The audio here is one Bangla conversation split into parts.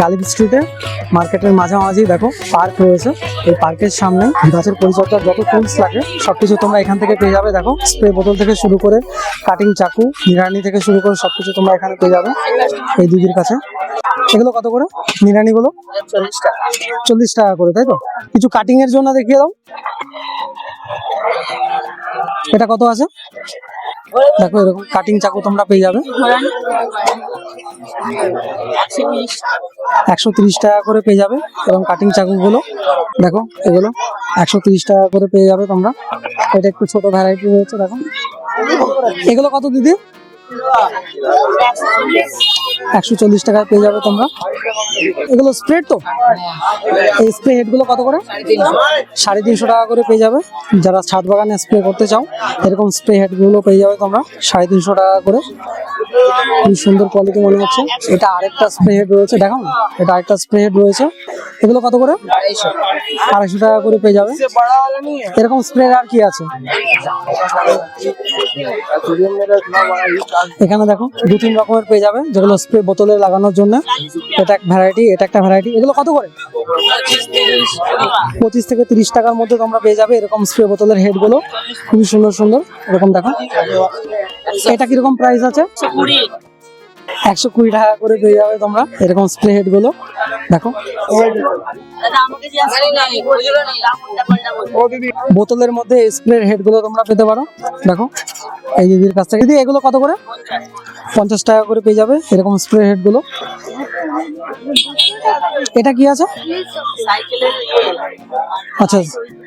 গালিব স্ট্রিটে মার্কেটের মাঝামাঝি দেখো পার্ক রয়েছে। এই পার্কের সামনে গাছের পরিচর্যার যত টুলস লাগে, সবকিছু তোমরা এখান থেকে পেয়ে যাবে। দেখো স্প্রে বোতল থেকে শুরু করে কাটিং চাকু নিরানি থেকে শুরু করে সবকিছু তোমরা এখানে পেয়ে যাবে এই দিদির কাছে। এগুলো কত করে? নিরানি গুলো চল্লিশ টাকা করে, তাই তো? কিছু কাটিং এর জন্য দেখিয়ে দাও। এটা কত আছে? দেখো, এরকম কাটিং চাকু তোমরা পেয়ে যাবে। একশো তিরিশ টাকা করে পেয়ে যাবে এবং কাটিং চাকুগুলো। দেখো, এগুলো একশো তিরিশ টাকা করে পেয়ে যাবে তোমরা। এটা একটু ছোট ভ্যারাইটি রয়েছে, দেখো। এগুলো কত দিদি? একশো চল্লিশ টাকায় পেয়ে যাবে তোমরা। এগুলো স্প্রে তো? এই স্প্রে হেডগুলো কত করে? সাড়ে তিনশো টাকা করে পেয়ে যাবে। যারা ছাদ বাগানে স্প্রে করতে চাও, এরকম স্প্রে হেডগুলো পেয়ে যাবে তোমরা, সাড়ে তিনশো টাকা করে। খুবই সুন্দর কোয়ালিটি মনে হচ্ছে। এটা আরেকটা স্প্রে হেড রয়েছে দেখো এটা আরেকটা স্প্রে হেড রয়েছে। এগুলো কত করে? আড়াইশো টাকা করে পেয়ে যাবে। এরকম স্প্রে আর কি আছে? এখানে দেখো দু তিন রকমের পেয়ে যাবে, যেগুলো স্প্রে বোতলে লাগানোর জন্য। এটা এক ভ্যারাইটি এটা একটা ভ্যারাইটি এগুলো কত করে? পঁচিশ থেকে তিরিশ টাকার মধ্যে তোমরা পেয়ে যাবে এরকম স্প্রে বোতলের হেডগুলো খুবই সুন্দর সুন্দর। এরকম দেখো। এটা কীরকম প্রাইস আছে? একশো কুড়ি টাকা করে পেয়ে যাবে তোমরা। এরকম স্প্রে হেডগুলো। দেখো। বোতলের মধ্যে স্প্রে হেডগুলো তোমরা পেতে পারো। দেখো। এই দিদির কাছ থেকে। দিদি, এগুলো কত করে? পঞ্চাশ টাকা করে পেয়ে যাবে এরকম স্প্রে হেডগুলো। এটা কি আছে? আচ্ছা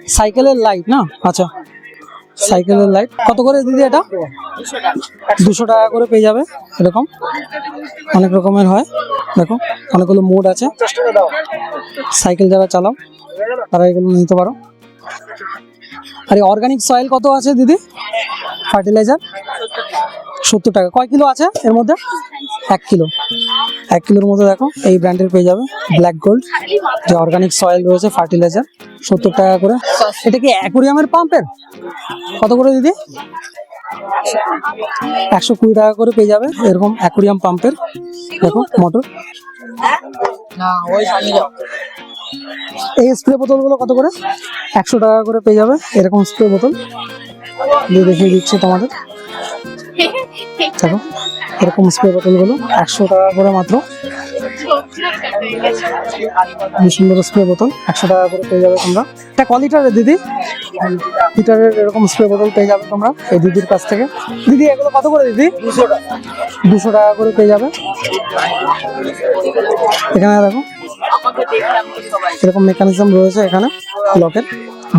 সাইকেলের লাইট না? আচ্ছা। সাইকেলের লাইট কত করে দিদি এটা? দুশো টাকা করে পেয়ে যাবে এরকম। অনেক রকমের হয়। দেখো, অনেকগুলো মোড আছে। সাইকেল যারা চালাও, তারা এগুলো নিতে পারো। আর অর্গানিক সয়েল কত আছে দিদি? ফার্টিলাইজার সত্তর টাকা। কয় কিলো আছে এর মধ্যে? এক কিলো। এক কিলোর মধ্যে দেখো এই ব্র্যান্ডের পেয়ে যাবে ব্ল্যাক গোল্ড যে অর্গানিক সয়েল রয়েছে ফার্টিলাইজার সত্তর টাকা করে। এটা কি অ্যাকোরিয়ামের পাম্পের কত করে দিদি? একশো কুড়ি টাকা করে পেয়ে যাবে এরকম অ্যাকোরিয়াম পাম্পের দেখো মোটর এই স্প্রে বোতলগুলো কত করে? একশো টাকা করে পেয়ে যাবে এরকম স্প্রে বোতল। দিয়ে দেখিয়ে দিচ্ছি তোমাদের। দেখো। এরকম স্প্রে বোতলগুলো একশো টাকা করে মাত্র। সুন্দর স্প্রে বোতল একশো টাকা করে পেয়ে যাবে তোমরা। এটা ক লিটারের দিদি? লিটারের এরকম স্প্রে বোতল পেয়ে যাবে তোমরা এই দিদির কাছ থেকে। দিদি এগুলো কত করে দিদি? দুশো টাকা। দুশো টাকা করে পেয়ে যাবে। এখানে দেখো এরকম মেকানিজম রয়েছে এখানে লকের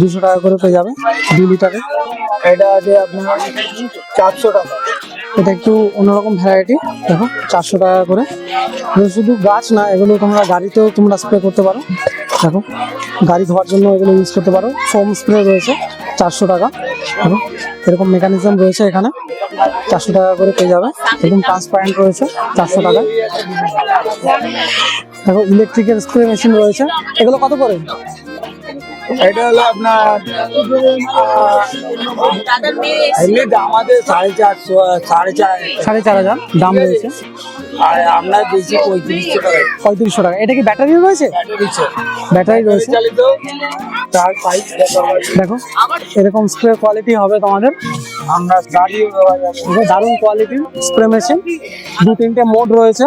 দুশো টাকা করে পেয়ে যাবে দুই লিটারের এটা আছে আপনার চারশো টাকা। এটা একটু অন্যরকম ভ্যারাইটি দেখো, চারশো টাকা করে। শুধু গাছ না, এগুলো তোমরা গাড়িতেও তোমরা স্প্রে করতে পারো। দেখো, গাড়ি ধোয়ার জন্য এগুলো ইউজ করতে পারো। ফোম স্প্রে রয়েছে, চারশো টাকা। দেখো, এরকম মেকানিজম রয়েছে এখানে। চারশো টাকা করে পেয়ে যাবে। একদম ট্রান্সপারেন্ট রয়েছে, চারশো টাকা। দেখো ইলেকট্রিকের স্প্রে মেশিন রয়েছে। এগুলো কত করে? এটা হলো আপনার এমনি দাম সাড়ে চারশো সাড়ে চার সাড়ে চার হাজার দাম রয়েছে। আর আপনার বেশি পঁয়ত্রিশশো টাকা। পঁয়ত্রিশশো টাকা। এটা কি ব্যাটারি রয়েছে? ব্যাটারি রয়েছে। চার পাইপ দেখো এরকম স্প্রে কোয়ালিটি হবে তোমাদের। আমরা দেওয়া দারুণ কোয়ালিটির স্প্রে মেশিন দু তিনটে মোড রয়েছে।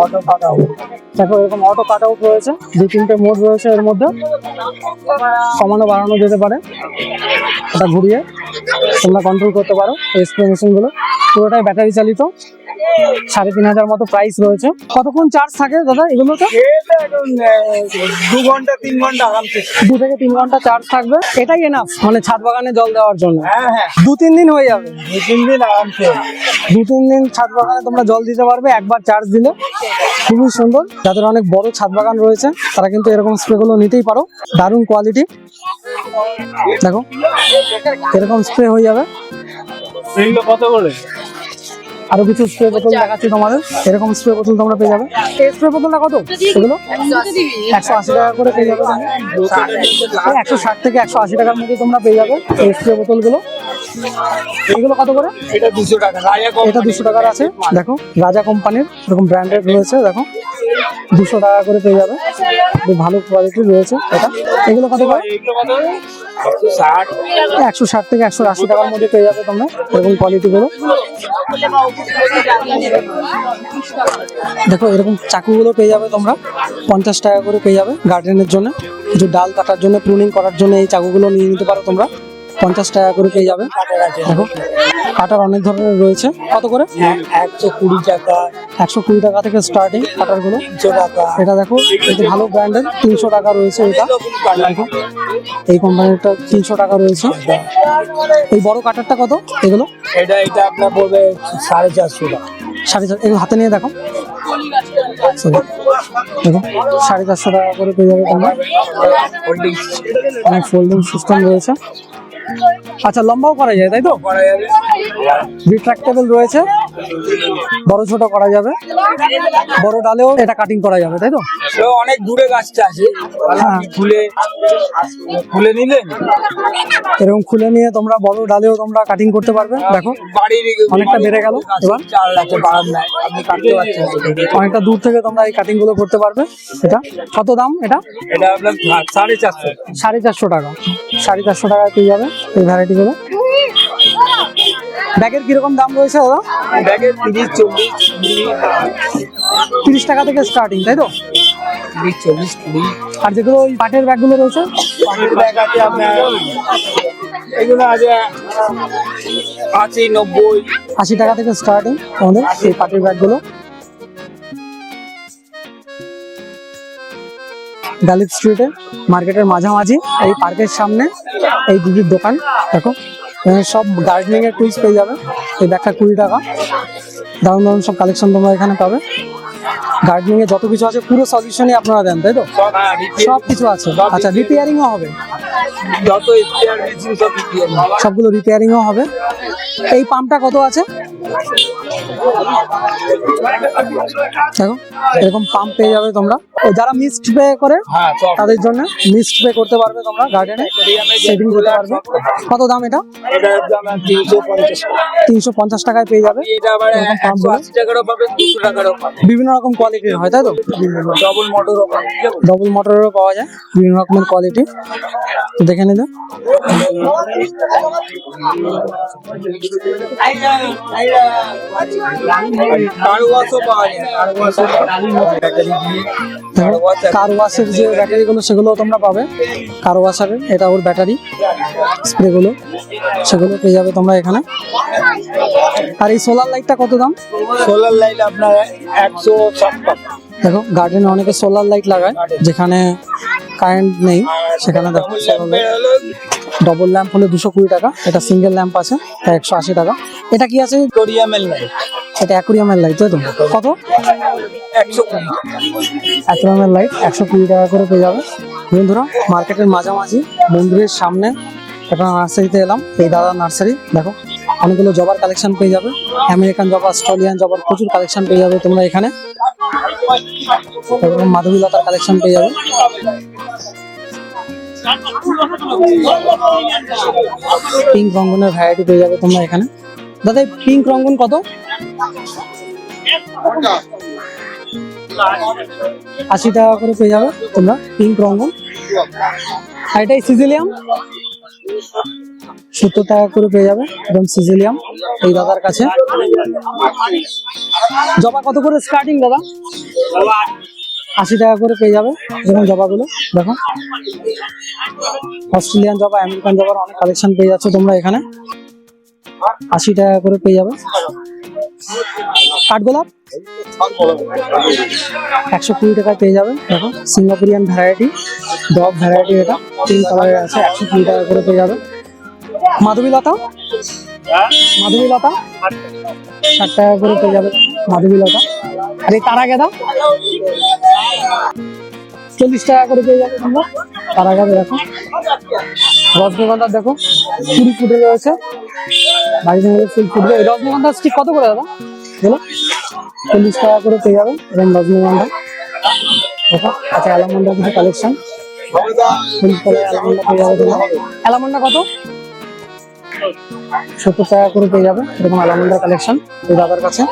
অটো কাট আউট দেখো এরকম অটো কাট আউট রয়েছে। দু তিনটে মোড রয়েছে এর মধ্যে। কমানো বাড়ানো যেতে পারে। এটা ঘুরিয়ে তোমরা কন্ট্রোল করতে পারো এক্সপ্লেনেশনগুলো পুরোটাই ব্যাটারি চালিত। সাড়ে তিন হাজার মতো প্রাইস রয়েছে। কতক্ষণ চার্জ থাকে দাদা এটা এখন দু ঘণ্টা তিন ঘণ্টা আরামসে দু থেকে তিন ঘণ্টা চার্জ থাকবে। এটাই এনাফ মানে ছাদ বাগানে জল দেওয়ার জন্য। হ্যাঁ হ্যাঁ। দু তিন দিন হয়ে যাবে। দু তিন দিন আরামসে দু তিন দিন ছাদ বাগানে তোমরা জল দিতে পারবে একবার চার্জ দিলে। খুবই সুন্দর। যাদের অনেক বড় ছাদ বাগান রয়েছে তারা কিন্তু এরকম স্প্রে গুলো নিতেই পারো। দারুণ কোয়ালিটি দেখো এরকম স্প্রে হয়ে যাবে। কত করে? আরও কিছু স্প্রে বোতল দেখাচ্ছি তোমাদের। এরকম স্প্রে বোতল তোমরা পেয়ে যাবে। এই স্প্রে বোতলটা কত? এগুলো একশো আশি টাকা করে পেয়ে যাবে একশো ষাট থেকে একশো আশি টাকার মধ্যে তোমরা পেয়ে যাবে এই স্প্রে বোতলগুলো এগুলো কত করে? এটা দুশো টাকা। এটা দুশো টাকার আছে। দেখো রাজা কোম্পানির এরকম ব্র্যান্ডেড রয়েছে দেখো। দুশো টাকা করে পেয়ে যাবে। ভালো কোয়ালিটির রয়েছে এটা। এগুলো কত করে? একশো ষাট থেকে একশো আশি টাকার মধ্যে পেয়ে যাবে তোমরা এরকম কোয়ালিটি গুলো। দেখো, এরকম চাকুগুলো পেয়ে যাবে তোমরা। পঞ্চাশ টাকা করে পেয়ে যাবে গার্ডেনের জন্য। কিছু ডাল কাটার জন্য প্রুনিং করার জন্য এই চাকুগুলো নিয়ে নিতে পারো তোমরা। পঞ্চাশ টাকা করে পেয়ে যাবে। দেখো কাটার অনেক ধরনের রয়েছে। কত করে? একশো কুড়ি টাকা। একশো কুড়ি টাকা থেকে স্টার্টিং কাটারগুলো। এটা দেখো এটা ভালো ব্র্যান্ডের তিনশো টাকা রয়েছে এটা। দেখো এই কোম্পানিটা তিনশো টাকা রয়েছে। এই বড় কাটারটা কত এগুলো? এটা এটা আপনার পড়বে সাড়ে চারশো টাকা। সাড়ে চার এগুলো হাতে নিয়ে দেখো। দেখো সাড়ে চারশো টাকা করে পেয়ে যাবে তোমরা। অনেক ফোল্ডিং সিস্টেম রয়েছে। আচ্ছা লম্বাও করা যায় তাই তো? করা রিট্রাক্টেবল রয়েছে। বড় ছোট করা যাবে। বড় ডালেও এটা কাটিং করা যাবে তাই তো? অনেক দূরে গাছটা আছে। হ্যাঁ। খুলে খুলে নিলেন এরকম খুলে নিয়ে তোমরা বড় ডালেও তোমরা কাটিং করতে পারবে। দেখো অনেকটা বেড়ে গেল। এবার। অনেকটা দূর থেকে তোমরা এই কাটিংগুলো করতে পারবে। এটা কত দাম এটা? এটা সাড়ে চারশো। সাড়ে চারশো টাকা। সাড়ে চারশো টাকায় পেয়ে যাবে এই ভ্যারাইটি গুলো। ব্যাগের কীরকম দাম রয়েছে দাদা? ব্যাগে তিরিশ চল্লিশ তিরিশ টাকা থেকে স্টার্টিং তাই তো? তিরিশ চল্লিশ কুড়ি। আর যেগুলো ওই পাটের ব্যাগগুলো রয়েছে? পানির ব্যাগ আছে আপনার এগুলো আছে আশি নব্বই। আশি টাকা থেকে স্টার্টিং আমাদের এই পাটের ব্যাগগুলো। গালিব স্ট্রিটে মার্কেটের মাঝামাঝি এই পার্কের সামনে এই দিদির দোকান দেখো। সব গার্ডেনিং এর টুলস পেয়ে যাবে। এই ব্যাগটা কুড়ি টাকা। দারুণ দারুণ সব কালেকশন তোমরা এখানে পাবে। গার্ডেনিং এ যত কিছু আছে পুরো সলিউশনই আপনারা দেন তাই তো? সব হ্যাঁ, কিছু আছে। আচ্ছা রিপেয়ারিং ও হবে। সবগুলো রিপেয়ারিং ও সবগুলো রিপেয়ারিংও হবে। এই পাম্পটা কত আছে? দেখো এরকম পাম্প পেয়ে যাবে তোমরা। যারা মিস্ট পে করে হ্যাঁ তাদের জন্য মিস্ট পে করতে পারবে তোমরা গার্ডেনে সেটিং করতে পারবে। কত দাম এটা? তিনশো পঞ্চাশ টাকায় পেয়ে যাবে। বিভিন্ন রকম কোয়ালিটির হয় তাই তো? ডবল মোটরও ডবল মোটরেরও পাওয়া যায় বিভিন্ন রকমের কোয়ালিটি দেখে নিলে পাওয়া যায় কার ওয়াশও ব্যাটারি দিয়ে কার ওয়াশ কার ওয়াশের যে ব্যাটারিগুলো সেগুলো তোমরা পাবে। কার ওয়াশারের এটা ওর ব্যাটারি স্প্রেগুলো সেগুলো পেয়ে যাবে তোমরা এখানে। আর এই সোলার লাইটটা কত দাম? সোলার লাইট আপনার একশো টাকা। দেখো গার্ডেনে অনেকে সোলার লাইট লাগায় যেখানে কারেন্ট নেই সেখানে দেখো সোলার লাইট হলো ডবল ল্যাম্প হলে দুশো কুড়ি টাকা। এটা সিঙ্গেল ল্যাম্প আছে একশো আশি টাকা। এটা কি আছে? ভিক্টোরিয়ামের লাইট এটা অ্যাকুরিয়ামের লাইট তাই তো? কত? একশো কুড়ি। অ্যাকুরিয়ামের লাইট একশো কুড়ি টাকা করে পেয়ে যাবে। বন্ধুরা মার্কেটের মাঝামাঝি মন্দিরের সামনে একটা নার্সারিতে এলাম। এই দাদা নার্সারি দেখো অনেকগুলো জবার কালেকশন পেয়ে যাবে। আমেরিকান জবা অস্ট্রেলিয়ান জবার প্রচুর কালেকশন পেয়ে যাবে তোমরা এখানে। এবং মাধবীলতার কালেকশন পেয়ে যাবে। পিঙ্ক রঙ্গনের ভ্যারাইটি পেয়ে যাবে তোমরা এখানে। দাদা পিঙ্ক রঙ্গন কত? আশি টাকা করে পেয়ে যাবে তোমরা পিঙ্ক রঙ্গন। আর এটাই সিজিলিয়াম? সত্তর টাকা করে পেয়ে যাবে একদম সিজিলিয়াম এই দাদার কাছে। জবা কত করে স্টার্টিং দাদা? আশি টাকা করে পেয়ে যাবে যেমন জবাগুলো। দেখো। অস্ট্রেলিয়ান জবা, আমেরিকান জবার অনেক কালেকশন পেয়ে যাচ্ছ তোমরা এখানে। আশি টাকা করে পেয়ে যাবে। কাঠগোলাপ একশো কুড়ি টাকায় পেয়ে যাবে। দেখো, সিঙ্গাপুরিয়ান ভ্যারাইটি ডব ভ্যারাইটি এটা। তিন কালারের আছে, একশো কুড়ি টাকা করে পেয়ে যাবে। মাধবী লতা? মাধবীলতা মাধবীলতা ষাট টাকা করে পেয়ে যাবে মাধবীলতা আর এই তারা গেঁদা চল্লিশ টাকা করে পেয়ে যাবে তোমরা। তারা গেঁদা দেখো। রজনীগন্ধা দেখো, কুড়ি ফুটে রয়েছে। মধ্যে ফুল ফুটবে। রজনীগন্ধা স্টিক কত করে দাদা? বলো। চল্লিশ টাকা করে পেয়ে যাবে এবং রজনীগন্ধা দেখো আচ্ছা অ্যালামন্ডা কিছু কালেকশন অ্যালামন্ডা কত? সত্তর টাকা করে পেয়ে যাবে এরকম অ্যালামন্ডার কালেকশন এই দাদার কাছে।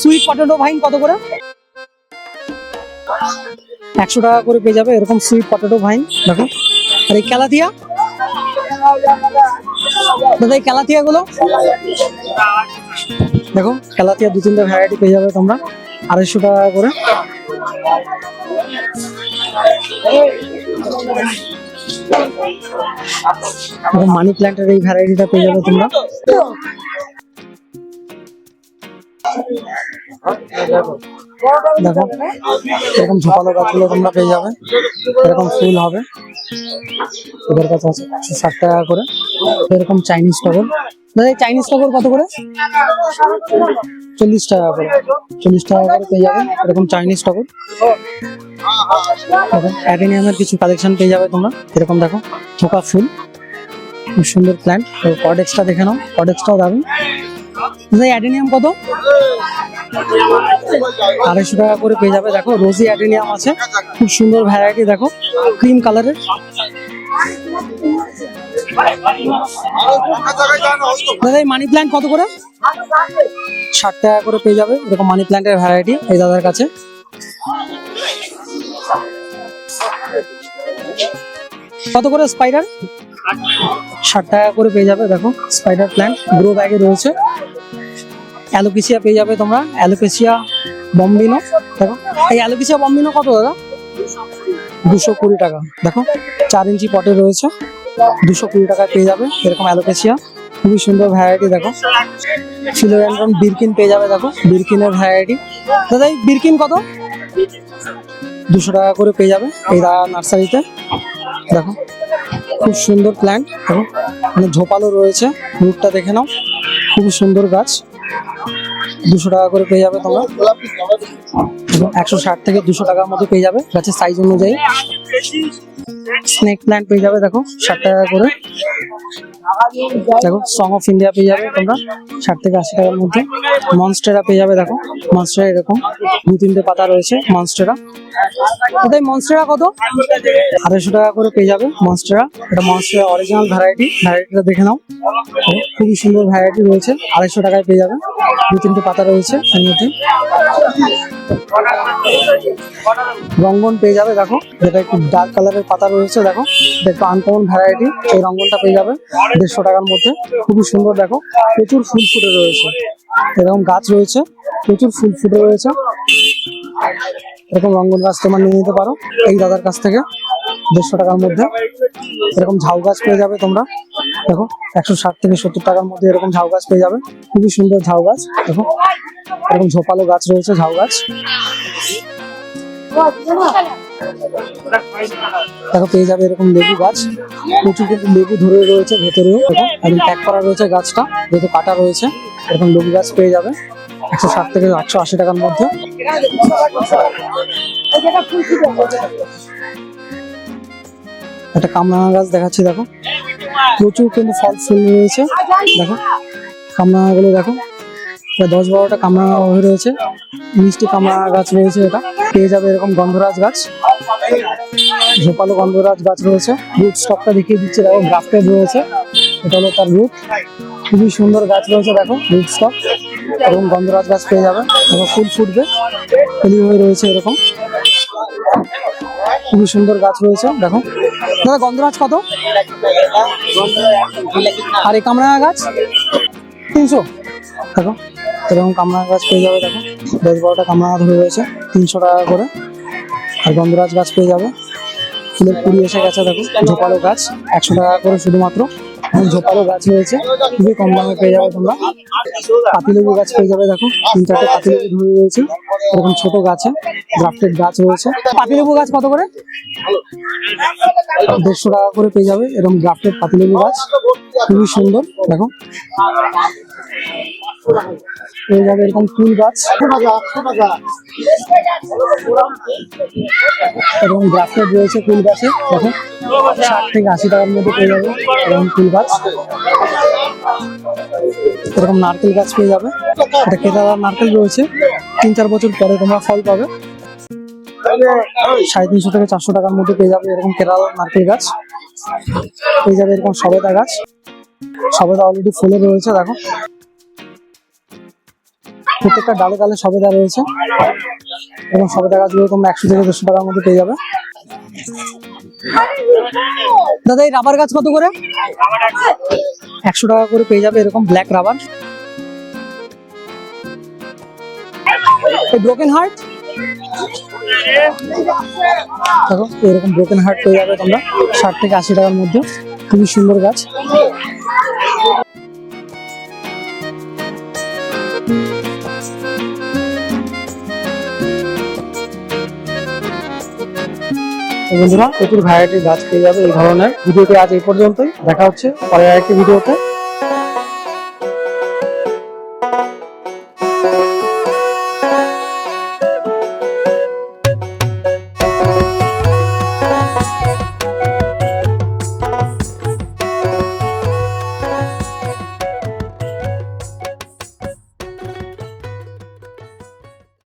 সুইট পটেটো ভাইন কত করে? একশো টাকা করে পেয়ে যাবে, এরকম সুইট পটেটো ভাইন। দেখো। আর এই ক্যালাথিয়া দাদা, এই ক্যালাথিয়া গুলো দেখো ক্যালাথিয়া দু তিনটে ভ্যারাইটি পেয়ে যাবে তোমরা, আড়াইশো টাকা করে। মানি প্ল্যান্টের এই ভ্যারাইটিটা পেয়ে যাবে তোমরা। দেখো এরকম ঝোপালো গাছগুলো তোমরা পেয়ে যাবে। এরকম ফুল হবে। এদের কাছে আছে ষাট টাকা করে। এরকম চাইনিজ টগর দাদা চাইনিজ টগর কত করে? চল্লিশ টাকা করে। চল্লিশ টাকা করে পেয়ে যাবে। এরকম চাইনিজ টগর অ্যাডেনিয়ামের কিছু কালেকশন পেয়ে যাবে তোমরা। এরকম দেখো, থোকা ফুল। খুব সুন্দর প্ল্যান্ট কডেক্সটা দেখে নাও। কডেক্সটাও দারুণ অ্যাডেনিয়াম কত? আড়াইশো টাকা করে পেয়ে যাবে। দেখো রোজি অ্যাডেনিয়াম আছে। খুব সুন্দর ভ্যারাইটি দেখো ক্রিম কালারের দাদা, এই মানি প্ল্যান্ট কত করে? ষাট টাকা করে পেয়ে যাবে। এরকম মানি প্ল্যান্টের ভ্যারাইটি এই দাদার কাছে। কত করে স্পাইডার ষাট টাকা করে পেয়ে যাবে। দেখো স্পাইডার প্ল্যান্ট গ্রো ব্যাগে রয়েছে। অ্যালোকেসিয়া পেয়ে যাবে তোমরা। অ্যালোকেসিয়া বম্বিনো, দেখো। এই অ্যালোকেসিয়া বম্বিনো কত দাদা? দুশো কুড়ি টাকা। দেখো, চার ইঞ্চি পটে রয়েছে। দুশো কুড়ি টাকায় পেয়ে যাবে এরকম অ্যালোকেসিয়া খুবই সুন্দর ভ্যারাইটি দেখো। ফিলোডেন্ড্রন বিরকিন পেয়ে যাবে, দেখো। বিরকিনের ভ্যারাইটি দাদা, এই বিরকিন কত? দুশো টাকা করে পেয়ে যাবে এই দা নার্সারিতে। দেখো, খুব সুন্দর প্ল্যান্ট দেখো। মানে ঝোপালো রয়েছে। রুটটা দেখে নাও। খুবই সুন্দর গাছ। দুশো টাকা করে পেয়ে যাবে তোমরা। একশো ষাট থেকে দুশো টাকার মতো পেয়ে যাবে। গাছের সাইজ অনুযায়ী। স্নেক প্ল্যান্ট পেয়ে যাবে, দেখো, ষাট টাকা করে। দেখো সং অফ ইন্ডিয়া পেয়ে যাবে তোমরা। ষাট থেকে আশি টাকার মধ্যে। মনস্টেরা পেয়ে যাবে, দেখো। মনস্টেরা এরকম। দু, তিনটে পাতা রয়েছে মনস্টেরা কোথায় মনস্টেরা কত? আড়াইশো টাকা করে পেয়ে যাবে মনস্টেরা এটা মনস্টেরা অরিজিনাল ভ্যারাইটি ভ্যারাইটিটা দেখে নাও। খুবই সুন্দর ভ্যারাইটি রয়েছে। আড়াইশো টাকায় পেয়ে যাবে। দু, তিনটে পাতা রয়েছে এর মধ্যে। রঙ্গন পেয়ে যাবে, দেখো। যেটা একটু ডার্ক কালারের পাতা রয়েছে, দেখো। একটু আনকমন ভ্যারাইটি এই রঙ্গনটা পেয়ে যাবে দেড়শো টাকার মধ্যে। খুবই সুন্দর, দেখো। প্রচুর ফুল ফুটে রয়েছে। এরকম গাছ রয়েছে, প্রচুর ফুল ফুটে রয়েছে। এরকম রঙ্গন গাছ তোমার নিয়ে নিতে পারো এই দাদার কাছ থেকে। দেড়শো টাকার মধ্যে। এরকম ঝাউ গাছ পেয়ে যাবে তোমরা। দেখো, একশো ষাট থেকে সত্তর টাকার মধ্যে এরকম ঝাউ গাছ পেয়ে যাবে। খুবই সুন্দর ঝাউ গাছ, দেখো। এরকম ঝোপালো গাছ রয়েছে, ঝাউ গাছ। দেখো, পেয়ে যাবে এরকম লেবু গাছ। প্রচুর কিন্তু লেবু ধরে রয়েছে ভেতরেও, দেখো। একদম প্যাক করা রয়েছে গাছটা, যেহেতু কাটা রয়েছে, এরকম লেবু গাছ পেয়ে যাবে। একশো ষাট থেকে একশো আশি টাকার মধ্যে। একটা কামরাঙা গাছ দেখাচ্ছি, দেখো। প্রচুর কিন্তু ফল ফুল রয়েছে, দেখো। কামরাঙা গুলো দেখো দশ বারোটা কামরাঙা হয়ে রয়েছে। মিষ্টি কামরাঙা গাছ রয়েছে এটা। পেয়ে যাবে এরকম গন্ধরাজ গাছ। ঝোপালো গন্ধরাজ গাছ রয়েছে। রুট স্টকটা দেখিয়ে দিচ্ছে, দেখো গ্রাফটেড রয়েছে। এটা হলো তার রুট খুবই সুন্দর গাছ রয়েছে, দেখো রুট স্টক এরকম গন্ধরাজ গাছ পেয়ে যাবে। দেখো, ফুল ফুটবে। কলি হয়ে রয়েছে এরকম। খুবই সুন্দর গাছ রয়েছে, দেখো। দাদা, গন্ধরাজ কত? আর এই কামরাঙা গাছ? তিনশো। দেখো, এরকম কামরাঙা গাছ পেয়ে যাবে, দেখো। দশ বারোটা কামরাঙা ধরে রয়েছে, তিনশো টাকা করে। আর গন্ধরাজ গাছ পেয়ে যাবে। ফুলের কুড়ি এসে গেছে, দেখো, ঝোপালো গাছ, একশো টাকা করে শুধুমাত্র। ঝোপালো গাছ রয়েছে, খুবই কম দামে পেয়ে যাবে তোমরা। পাতিলেবু গাছ পেয়ে যাবে, দেখো তিন চারটে পাতিলেবু ধরে রয়েছে। এরকম ছোট গাছে, গ্রাফটেড গাছ রয়েছে। পাতিলেবু গাছ কত করে? দেড়শো টাকা করে পেয়ে যাবে এরকম গ্রাফটেড পাতিলেবু গাছ। খুবই সুন্দর, দেখো। পেয়ে যাবে এরকম ফুল গাছ। এবং গ্রাফটেড রয়েছে ফুল গাছে, দেখো। ষাট থেকে আশি টাকার মধ্যে পেয়ে যাবে এরকম ফুল গাছ। এরকম নারকেল গাছ পেয়ে যাবে। এটা কেদারার নারকেল রয়েছে। তিন চার বছর পরে তোমরা ফল পাবে। সাড়ে তিনশো থেকে চারশো টাকার মধ্যে পেয়ে যাবে এরকম কেরালার নারকেল গাছ। পেয়ে যাবে এরকম সবেদা গাছ। সবেদা অলরেডি ফুলে রয়েছে, দেখো। প্রত্যেকটা ডালে ডালে সবেদা রয়েছে। এবং সবেদা গাছগুলো তোমরা একশো থেকে দেড়শো টাকার মধ্যে পেয়ে যাবে। দাদা, এই রাবার গাছ কত করে? একশো টাকা করে পেয়ে যাবে এরকম ব্ল্যাক রাবার ব্রোকেন হার্ট দেখো, এরকম ব্রোকেন হার্ট পেয়ে যাবে তোমরা। ষাট থেকে আশি টাকার মধ্যে। খুবই সুন্দর গাছ। বন্ধুরা, প্রচুর ভ্যারাইটির গাছ পেয়ে যাবে এই ধরনের। ভিডিওটি আজ এই পর্যন্তই। দেখা হচ্ছে পরে আরেকটি ভিডিওতে।